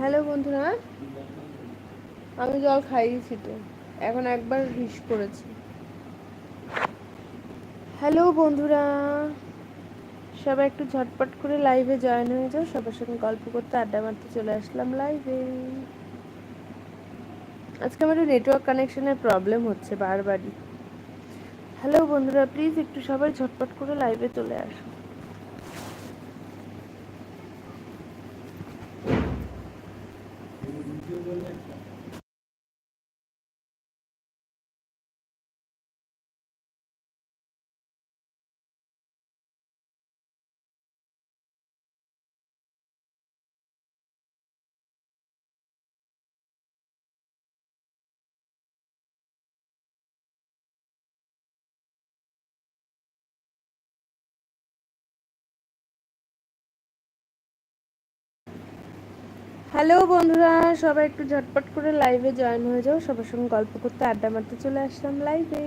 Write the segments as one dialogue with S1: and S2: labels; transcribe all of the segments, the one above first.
S1: Hello বন্ধুরা, আমি জল খাইয়েছি তো, এখন একবার হিস করেছি হ্যালো বন্ধুরা, সবাই একটু ঝটপট করে লাইভে জয়েন হয়ে যাও, সবার সঙ্গে গল্প করতে আড্ডা মারতে চলে আসলাম লাইভে আজকে আমার নেটওয়ার্ক কানেকশনের প্রবলেম হচ্ছে বারবারই। হ্যালো বন্ধুরা প্লিজ একটু সবাই ঝটপট করে লাইভে চলে আসো। হ্যালো বন্ধুরা, সবাই একটু ঝটপট করে লাইভে জয়েন হয়ে যাও। সবার সঙ্গে গল্প করতে, আড্ডা মারতে চলে আসলাম লাইভে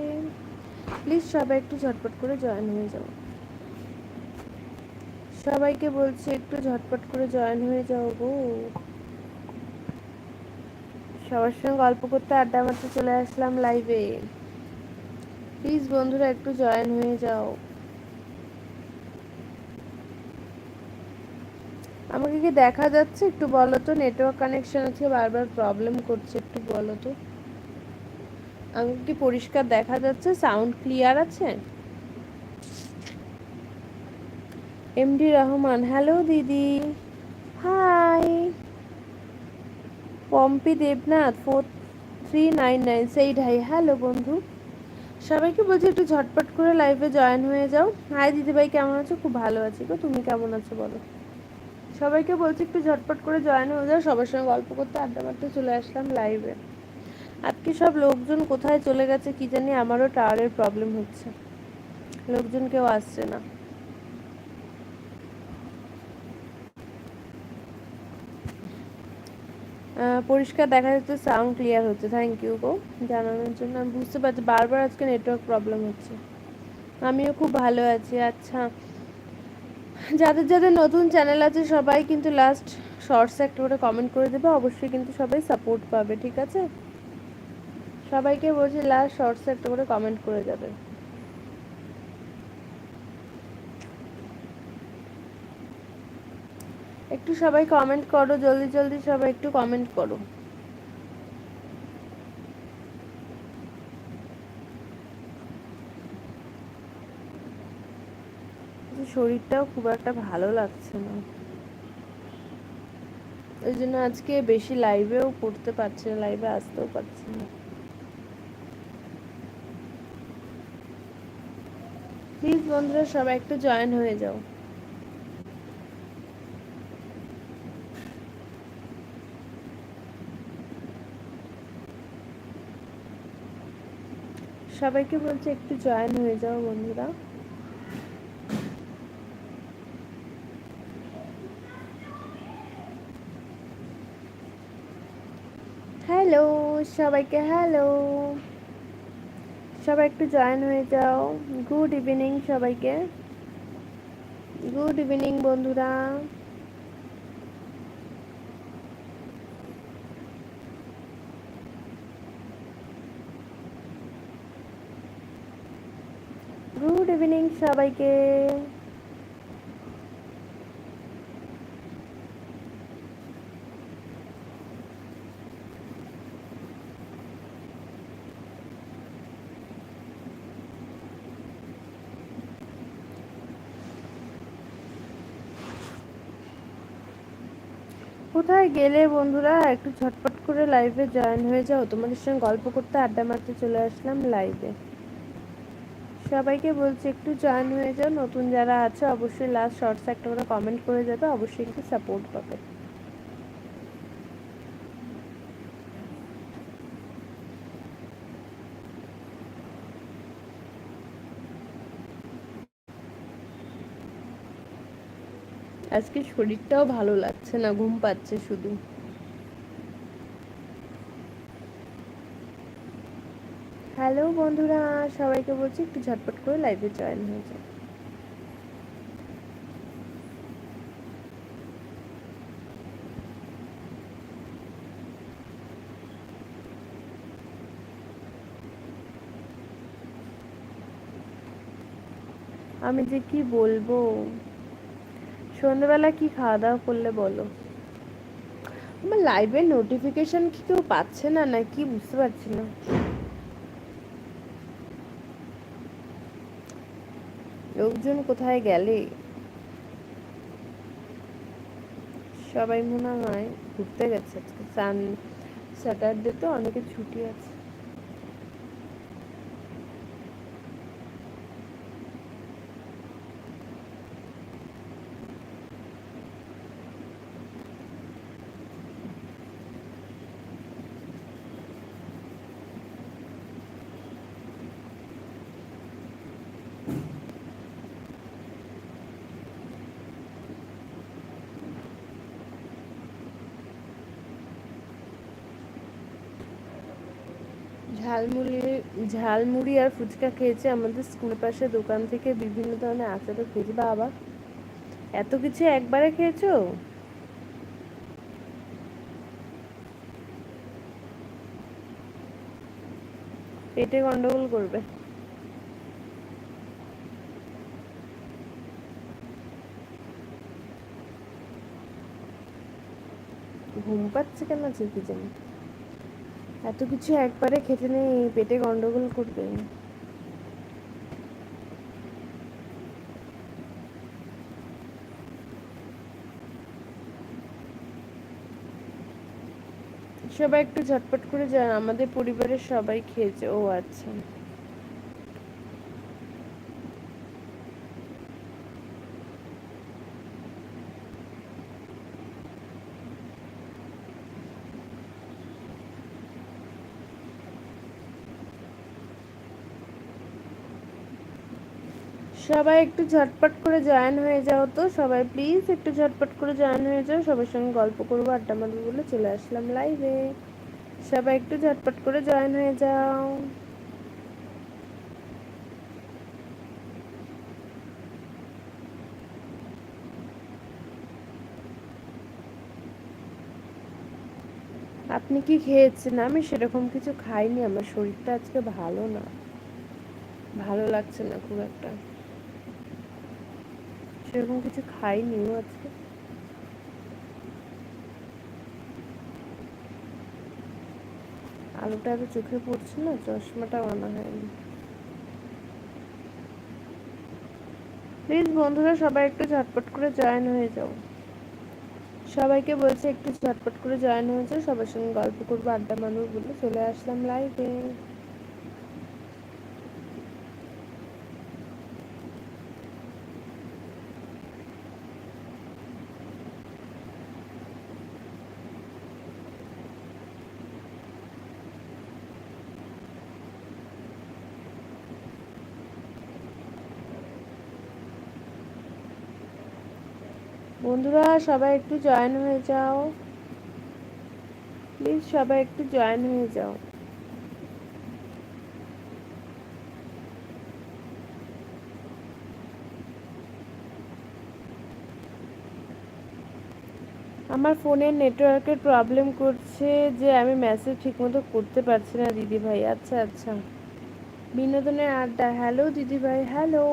S1: প্লিজ সবাই একটু ঝটপট করে জয়েন হয়ে যাও। সবাইকে বলছি একটু ঝটপট করে জয়েন হয়ে যাও গো। সবার সঙ্গে গল্প করতে, আড্ডা মারতে চলে আসলাম লাইভে প্লিজ বন্ধুরা একটু জয়েন হয়ে যাও। আমাকে কি দেখা যাচ্ছে? একটু বলো তো নেটওয়ার্ক কানেকশন আছে, বারবার প্রবলেম করছে, একটু বলো তো। আমাকে কি পরিষ্কার দেখা যাচ্ছে? সাউন্ড ক্লিয়ার আছে? এমডি রহমান হ্যালো দিদি। Hi Pompi Debnath four three nine nine সেই ঢাই হ্যালো বন্ধু। সবাইকে বলছি একটু ঝটপট করে লাইভে জয়েন হয়ে যাও। হাই দিদিভাই, কেমন আছো? খুব ভালো আছি গো, তুমি কেমন আছো বলো? সবাইকে বলছি একটু ঝটপট করে জয়েন হয়ে যাও। সবার সঙ্গে গল্প করতে, আড্ডা মারতে চলে আসলাম লাইভে আজকে সব লোকজন কোথায় চলে গেছে কি জানি আমারও টাওয়ারের প্রবলেম হচ্ছে। লোকজন কেউ আসছে না। পরিষ্কার দেখা যাচ্ছে সাউন্ড ক্লিয়ার হচ্ছে। থ্যাংক ইউ গো জানানোর জন্য। আমি বুঝতে পারছি বারবার আজকে নেটওয়ার্ক প্রবলেম হচ্ছে। আমিও খুব ভালো আছি। আচ্ছা যাদের যাদের নতুন চ্যানেল আছে, সবাই কিন্তু লাস্ট শর্টস একটা করে কমেন্ট করে দেবে। অবশ্যই কিন্তু সবাই সাপোর্ট পাবে, ঠিক আছে? সবাইকে বলছি লাস্ট শর্টস একটা করে কমেন্ট করে যাবে। একটু সবাই কমেন্ট করো, জলদি জলদি সবাই একটু কমেন্ট করো। শরীরটাও খুব একটা ভালো লাগছে না। ওই জন্য আজকে বেশি লাইভেও করতে পারছি না লাইভে আসতেও পারছি না। প্লিজ বন্ধুরা, সবাই একটু জয়েন হয়ে যাও। সবাইকে বলছি একটু জয়েন হয়ে যাও বন্ধুরা। হ্যালো, সবাইকে হ্যালো। সবাই একটু জয়েন হয়ে যাও। গুড ইভিনিং সবাইকে। গুড ইভিনিং বন্ধুরা। গুড ইভিনিং সবাইকে। কোথায় গেলে বন্ধুরা? একটু ঝটপট করে লাইভে জয়েন হয়ে যাও। তোমাদের সঙ্গে গল্প করতে, আড্ডা মারতে চলে আসলাম লাইভে সবাইকে বলছি, একটু জয়েন হয়ে যাও। নতুন যারা আছে, অবশ্যই লাস্ট শর্টস একটা করে কমেন্ট করে যাবে। অবশ্যই একটু সাপোর্ট পাবে। আজকে শরীরটাও ভালো লাগছে না, ঘুম পাচ্ছে শুধু। হ্যালো বন্ধুরা, সবাইকে বলছি একটু ঝটপট করে লাইভে জয়েন হয়ে যায় আমি যে কি বলব? সন্ধ্যেবেলা কি খাওয়া দাওয়া করলে বলো? আমার লাইভের নোটিফিকেশন কি কেউ পাচ্ছে না? না, কি বুঝতে পারছি না। লোকজন কোথায় গেলে? সবাই মনে হয় ঘুরতে গেছে। আজকে সান স্যাটারডে তো অনেকে ছুটি আছে। ঝালমুড়ি ঝালমুড়ি আর ফুচকা খেয়েছে আমাদের স্কুলের পাশে দোকান থেকে বিভিন্ন ধরনের আচারও খেয়েছি। বাবা, এত কিছু একবারে খেয়েছো? পেটে গন্ডগোল করবে। ঘুম পাচ্ছে কেন আছে কি জানি? এত কিছু একবারে খেতে নেই, পেটে গন্ডগোল করবে। সবাই একটু ঝটপট করে যান আমাদের পরিবারের সবাই খেয়েছে, ও আচ্ছা। সবাই একটু ঝটপট করে জয়েন হয়ে যাও তো, সবাই প্লিজ একটু ঝটপট করে জয়েন হয়ে যাও, সবার সঙ্গে গল্প করব, আড্ডা মারবো বলে চলে আসলাম লাইভে সবাই একটু ঝটপট করে জয়েন হয়ে যাও। আপনি কি খেয়েছেন? আমি সেরকম কিছু খাইনি, আমার শরীরটা আজকে ভালো না। ভালো লাগছে না খুব একটা। সেরকম কিছু খাইনিও আজকে। আলুটা এত চোখে পড়ছে না, চশমাটা আনা হয়নি। প্লিজ বন্ধুরা, সবাই একটু ঝটপট করে জয়েন হয়ে যাও। সবাইকে বলছে একটু ঝটপট করে জয়েন হয়ে যাও, সবার সঙ্গে গল্প করব, আড্ডা মারবো বলে চলে আসলাম লাইভে বন্ধুরা, সবাই একটু জয়েন হয়ে যাও। প্লিজ সবাই একটু জয়েন হয়ে যাও। আমার ফোনের নেটওয়ার্কের প্রবলেম করছে যে আমি মেসেজ ঠিকমতো করতে পারছি না, দিদি ভাই। আচ্ছা আচ্ছা। বিনোদনের আড্ডা। হ্যালো দিদি ভাই। হ্যালো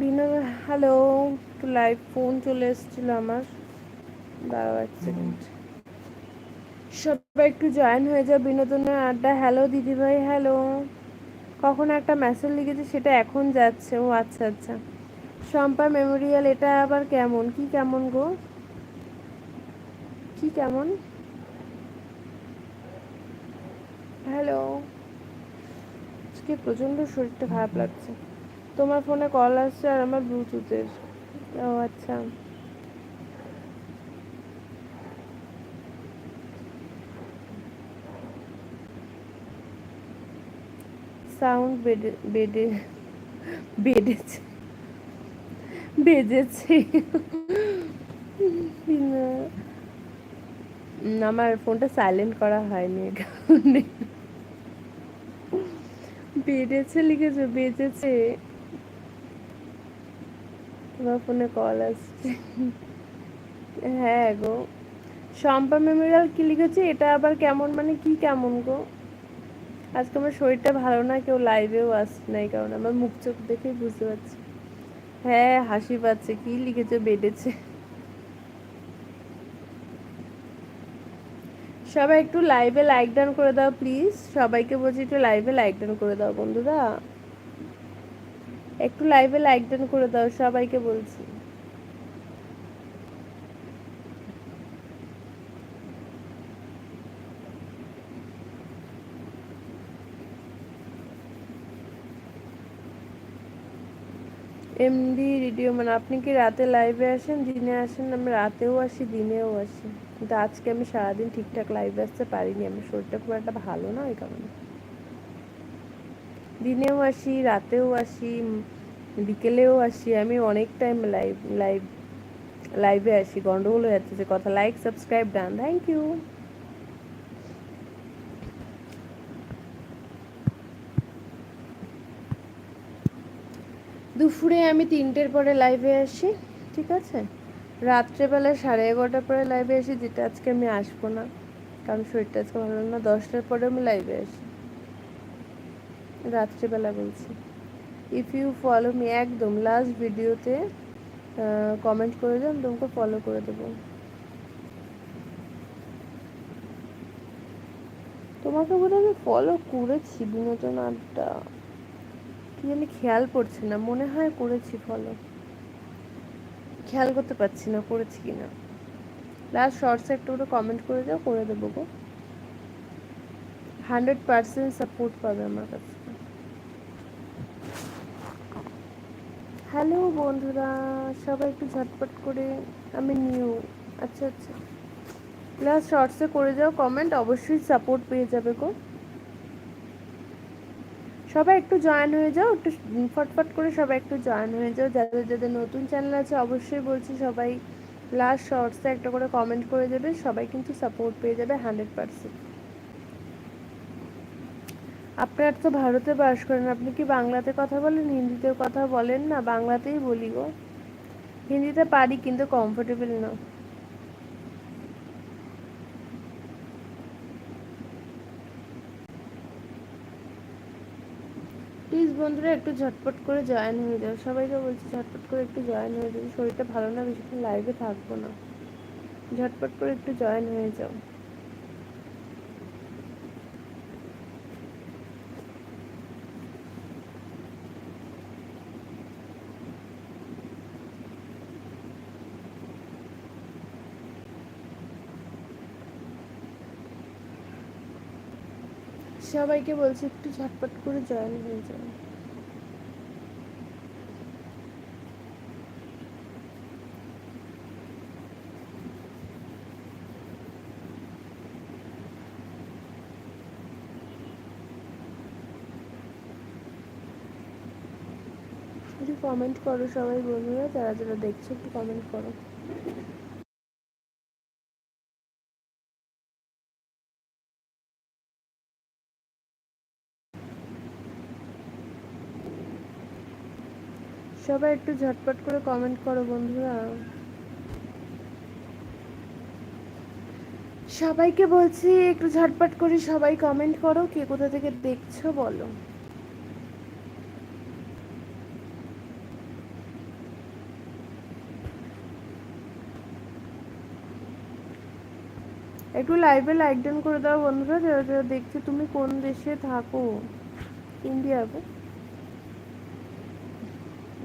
S1: বিনোদন হ্যালো একটু লাইভ ফোন চলে এসেছিল আমার। দাঁড়াও এক সেকেন্ড সবাই একটু জয়েন হয়ে যাও বিনোদনের আড্ডা হ্যালো দিদিভাই হ্যালো কখন একটা মেসেজ লিখেছে, সেটা এখন যাচ্ছে। ও আচ্ছা আচ্ছা। শম্পা মেমোরিয়াল এটা আবার কেমন? কি কেমন গো? কি কেমন? হ্যালো আজকে প্রচণ্ড শরীরটা খারাপ লাগছে। তোমার ফোনে কল আসছে আর আমার ব্লুটুথের ও আচ্ছা। সাউন্ড বেডে বেডে, বেডেছে। বেজেছে। আমার ফোনটা সাইলেন্ট করা হয়নি কারণে। বেডেছে, লিখেছে, বেজেছে। তোমার ফোনে কল আসছে। হ্যাঁ গো। শম্পা মেমোরিয়াল কি লিখেছে? এটা আবার কেমন? মানে কি কেমন গো? আজকে আমার শরীরটা ভালো না, কেউ লাইভেও আসছে না, এই কারণে আমার মুখ চোখ দেখেই বুঝতে পারছি। হ্যাঁ হাসি পাচ্ছে। কি লিখেছে? বেডেছে সবাই একটু লাইভে লাইক ডান করে দাও প্লিজ সবাইকে বলছি একটু লাইভে লাইক ডান করে দাও, বন্ধুরা। একটু লাইভে লাইক ডান করে দাও, সবাইকে বলছি। এমডি রেডিও মানে আপনি কি রাতে লাইভে আসেন? দিনে আসেন? আমি রাতেও আসি, দিনেও আসি। কিন্তু আজকে আমি সারাদিন ঠিকঠাক লাইভে আসতে পারিনি। আমার শরীরটা খুব একটা ভালো না ওই কারণে। দিনেও আসি, রাতেও আসি বিকেলেও আসি। আমি অনেক টাইম লাইভ লাইভ লাইভে আসি। গন্ডগোল হয়ে যাচ্ছে, কথা like subscribe done thank you দুপুরে আমি তিনটের পরে লাইভে আসি, ঠিক আছে? রাত্রেবেলা সাড়ে এগারোটার পরে লাইভে আসি, যেটা আজকে আমি আসব না, কারণ শরীরটা আজকে ভালো না। দশটার পরে আমি লাইভে আসি। রাত্রেবেলা বলছি। ইফ ইউ ফলো মি একদম লাস্ট ভিডিওতে কমেন্ট করে দেন তোমাকে ফলো করে দেবো। তোমাকে বোধ আমি ফলো করেছি বিনোদন আড্ডা। কি জানি খেয়াল পড়ছে না, মনে হয় করেছি ফলো খেয়াল করতে পারছি না, করেছি কি না। লাস্ট শর্টসে একটু করে কমেন্ট করে দাও, করে দেবো গো। হান্ড্রেড পার্সেন্ট সাপোর্ট পাবে আমার কাছে। হ্যালো বন্ধুরা, সবাই একটু ঝটপট করে, আমি নিউ। আচ্ছা আচ্ছা। লাস্ট শর্টসে করে যাও কমেন্ট অবশ্যই সাপোর্ট পেয়ে যাবে গো। সবাই একটু জয়েন হয়ে যাও, একটু ফটফট করে সবাই একটু জয়েন হয়ে যাও। যাদের যাদের নতুন চ্যানেল আছে, অবশ্যই বলছি সবাই লাস্ট শর্টসে একটা করে কমেন্ট করে দেবে, সবাই কিন্তু সাপোর্ট পেয়ে যাবে হান্ড্রেড পারসেন্ট আপনার তো ভারতে বাস করেন আপনি কি বাংলাতে কথা বলেন? হিন্দিতেও কথা বলেন না? বাংলাতেই বলি গো। হিন্দিতে পারি কিন্তু কমফোর্টেবল না। প্লিজ বন্ধুরা, একটু ঝটপট করে জয়েন হয়ে যাও। সবাইকে বলছি ঝটপট করে একটু জয়েন হয়ে যাও। শরীরটা ভালো না, বেশিক্ষণ লাইভে থাকব না। ঝটপট করে একটু জয়েন হয়ে যাও। সবাইকে বলছি, একটু ঝটপট করে জয়েন হয়ে একটু কমেন্ট করো সবাই বন্ধুরা, যারা যারা দেখছ একটু কমেন্ট করো। সবাই একটু ঝটপট করে কমেন্ট করো বন্ধুরা। সবাইকে বলছি, একটু ঝটপট করে সবাই কমেন্ট করো, কে কোথা থেকে দেখছ বলো। একটু লাইভে লাইক ডাউন করে দাও বন্ধুরা, যারা যারা দেখছ, তুমি কোন দেশে থাকো? ইন্ডিয়া গো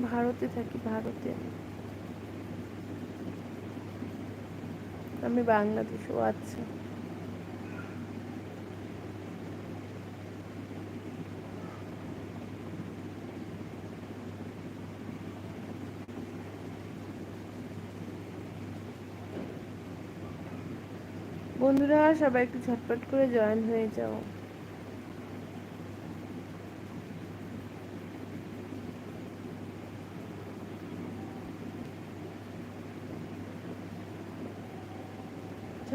S1: ভারতে থাকি, ভারতে। আমি বাংলাদেশ ও আচ্ছা বন্ধুরা, সবাই একটু ঝটপট করে জয়েন হয়ে যাও।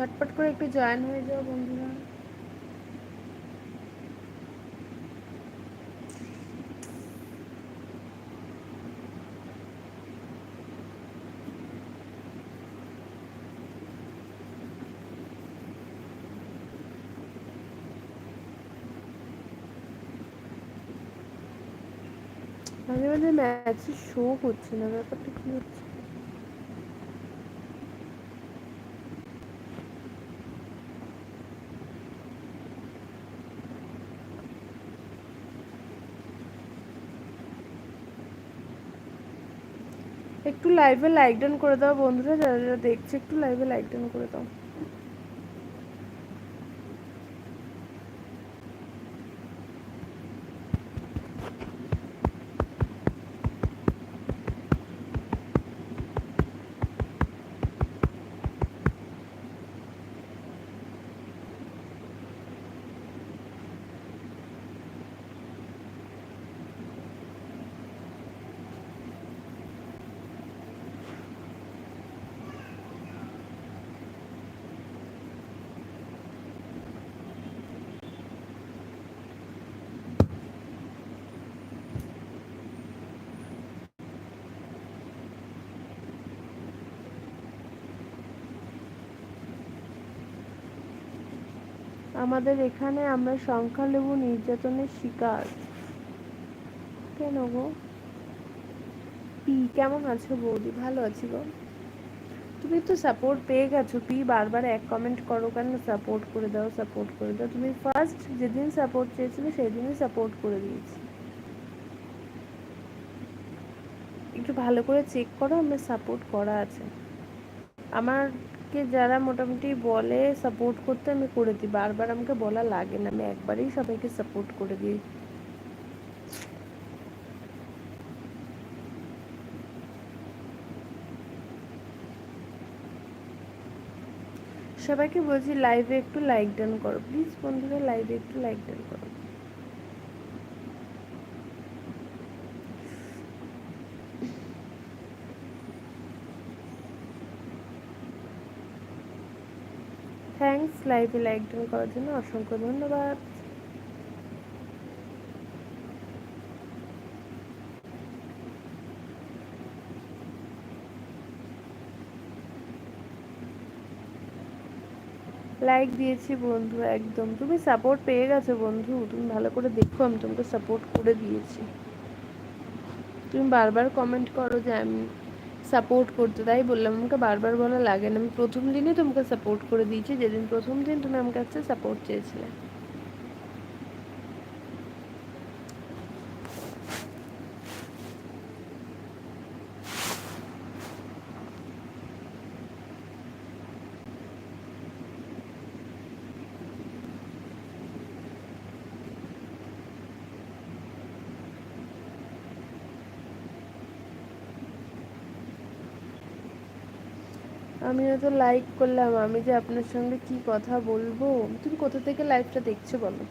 S1: ঝটপট করে একটু জয়েন হয়ে যাও বন্ধুরা। মাঝে মাঝে ম্যাচে শো করছে না, ব্যাপারটা কি হচ্ছে? একটু লাইভে লাইক ডান করে দাও বন্ধুরা, যারা যারা দেখছে একটু লাইভে লাইক ডান করে দাও। আমাদের এখানে আমরা সংখ্যালঘু নির্যাতনের শিকার। কেন গো? পি, কেমন আছো বৌদি? ভালো আছি গো। তুমি তো সাপোর্ট পেয়ে গেছো, পি, বারবার এক কমেন্ট করো কেন? সাপোর্ট করে দাও সাপোর্ট করে দাও। তুমি ফার্স্ট যেদিন সাপোর্ট চেয়েছিলে, সেদিনই সাপোর্ট করে দিয়েছি। একটু ভালো করে চেক করো, আমার সাপোর্ট করা আছে। আমাকে যারা মোটামুটি বলে সাপোর্ট করতে আমি করে দিই। বারবার আমাকে বলা লাগে না, আমি একবারেই সবাইকে সাপোর্ট করে দিই। সবাইকে বলছি লাইভে একটু লাইক ডান করো। প্লিজ বন্ধুরা লাইভে একটু লাইক ডান করো। লাইভে লাইক ডান করার জন্য অসংখ্য ধন্যবাদ। লাইক দিয়েছি বন্ধু, একদম। তুমি সাপোর্ট পেয়ে গেছো বন্ধু। তুমি ভালো করে দেখো, আমি তোমাকে সাপোর্ট করে দিয়েছি। তুমি বারবার কমেন্ট করো যে আমি সাপোর্ট করতে, তাই বললাম, আমাকে বারবার বলা লাগে না। আমি প্রথম দিনই তোমাকে সাপোর্ট করে দিয়েছি, যেদিন প্রথম দিন তুমি আমার কাছে সাপোর্ট চেয়েছিলে। আমিও তো লাইক করলাম, আমি যে আপনার সঙ্গে কি কথা বলব? তুমি কোথা থেকে লাইভটা দেখছ বলো?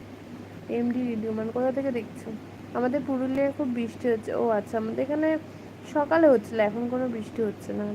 S1: এমডি রিডিও মানে কোথা থেকে দেখছ? আমাদের পুরুলিয়ায় খুব বৃষ্টি হচ্ছে। ও আচ্ছা আমাদের এখানে সকালে হচ্ছিল, এখন কোনো বৃষ্টি হচ্ছে না।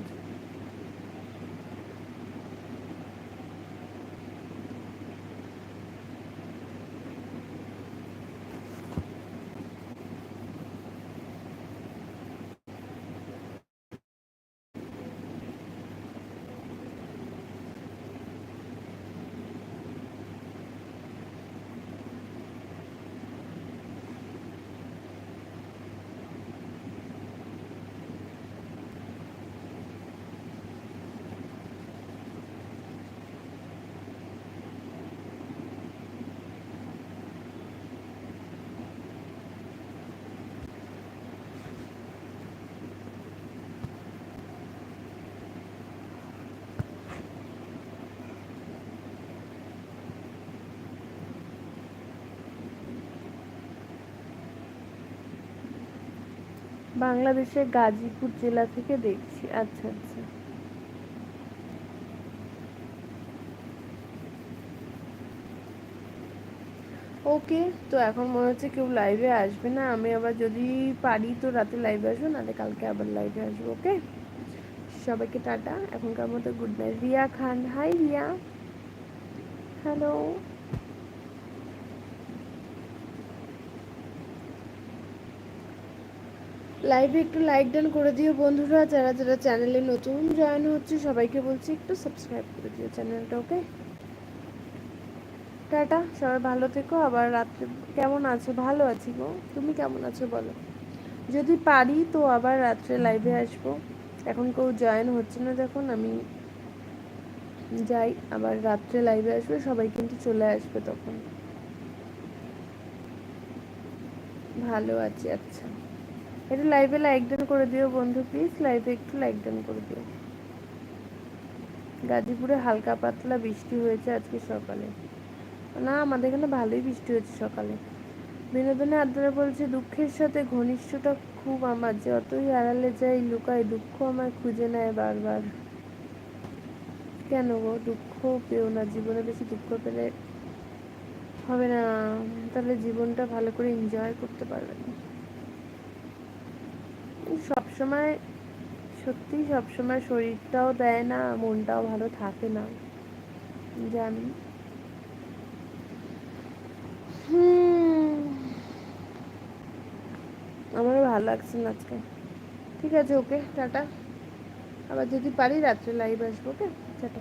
S1: বাংলাদেশের গাজীপুর জেলা থেকে দেখছি। আচ্ছা আচ্ছা। ওকে, তো এখন মনে হচ্ছে কেউ লাইভে আসবে না। আমি আবার যদি পারি তো রাতে লাইভে আসব, নাহলে কালকে আবার লাইভে আসব, ওকে? সবাইকে টাটা। এখনকার মতো good night Riya Khan. Hi Riya hello লাইভে একটু লাইক ডান করে দিও বন্ধুরা। যারা যারা চ্যানেলে নতুন জয়েন হচ্ছে, সবাইকে বলছি একটু সাবস্ক্রাইব করে দিও চ্যানেলটা ওকে টাটা, সবাই ভালো থেকো। আবার রাত্রে, কেমন আছো? ভালো আছি গো। তুমি কেমন আছো বলো? যদি পারি তো আবার রাত্রে লাইভে আসব। এখন কেউ জয়েন হচ্ছে না যখন, আমি যাই, আবার রাত্রে লাইভে আসবে, সবাই কিন্তু চলে আসবে তখন। ভালো আছি আচ্ছা। একটু লাইভে লাইক ডান করে দিও বন্ধু প্লিজ লাইভে একটু লাইক ডান করে দিও। গাজীপুরে হালকা পাতলা বৃষ্টি হয়েছে আজকে সকালে। না, আমাদের এখানে ভালোই বৃষ্টি হয়েছে সকালে। বিনোদনে আদ্রা বলছে, দুঃখের সাথে ঘনিষ্ঠতা খুব আমার, যে অতই আড়ালে যাই লুকাই দুঃখ আমার খুঁজে নেয় বারবার। কেন গো? দুঃখ পেও না, জীবনে বেশি দুঃখ পেলে হবে না। তাহলে জীবনটা ভালো করে এনজয় করতে পারবে না। সব সময় সত্যি সব সময় শরীরটাও দেয় না, মনটাও ভালো থাকে না। জানি। হুম। আমারও ভালো লাগছে না আজকে। ঠিক আছে, ওকে, টাটা। আবার যদি পারি, রাত্রে লাইভ আসব, ওকে? টাটা।